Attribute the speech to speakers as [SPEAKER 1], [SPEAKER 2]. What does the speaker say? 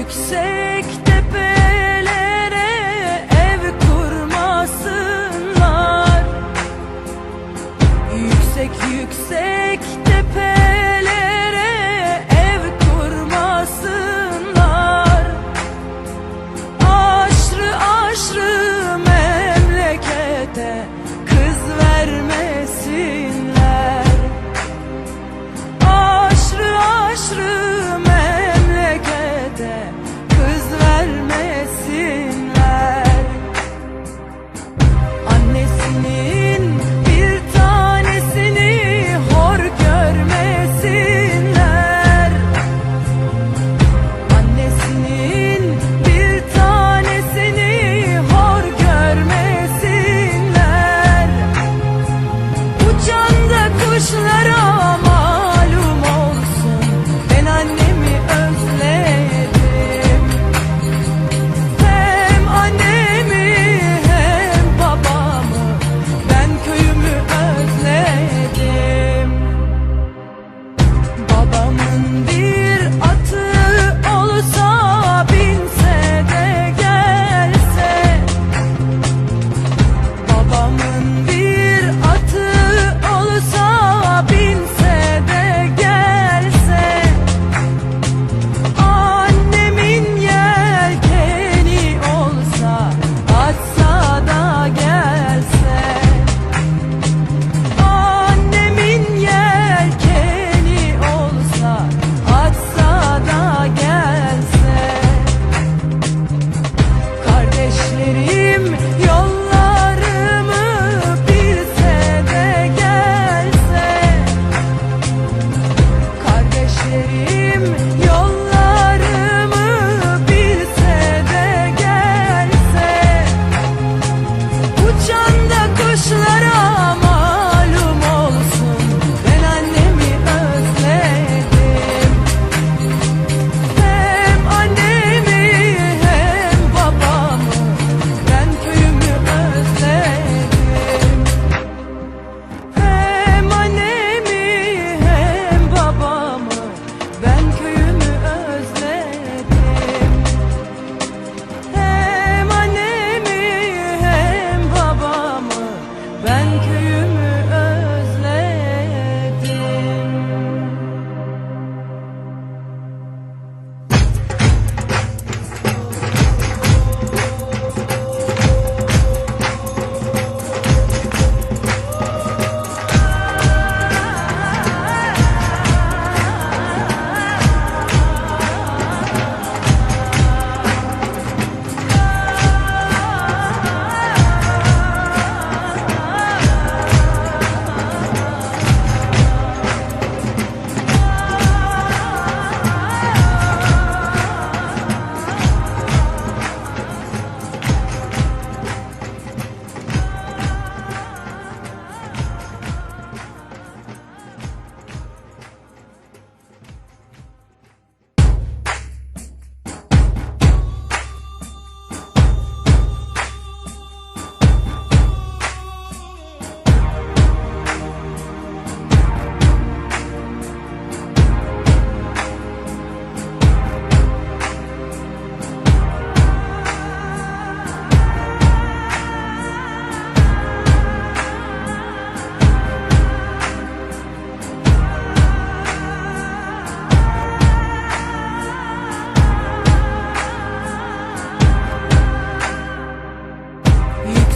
[SPEAKER 1] Yüksek tepelere ev kurmasınlar. Yüksek yüksek tepelere ev kurmasınlar. Aşrı aşrı memlekete kız vermesinler. Aşrı aşrı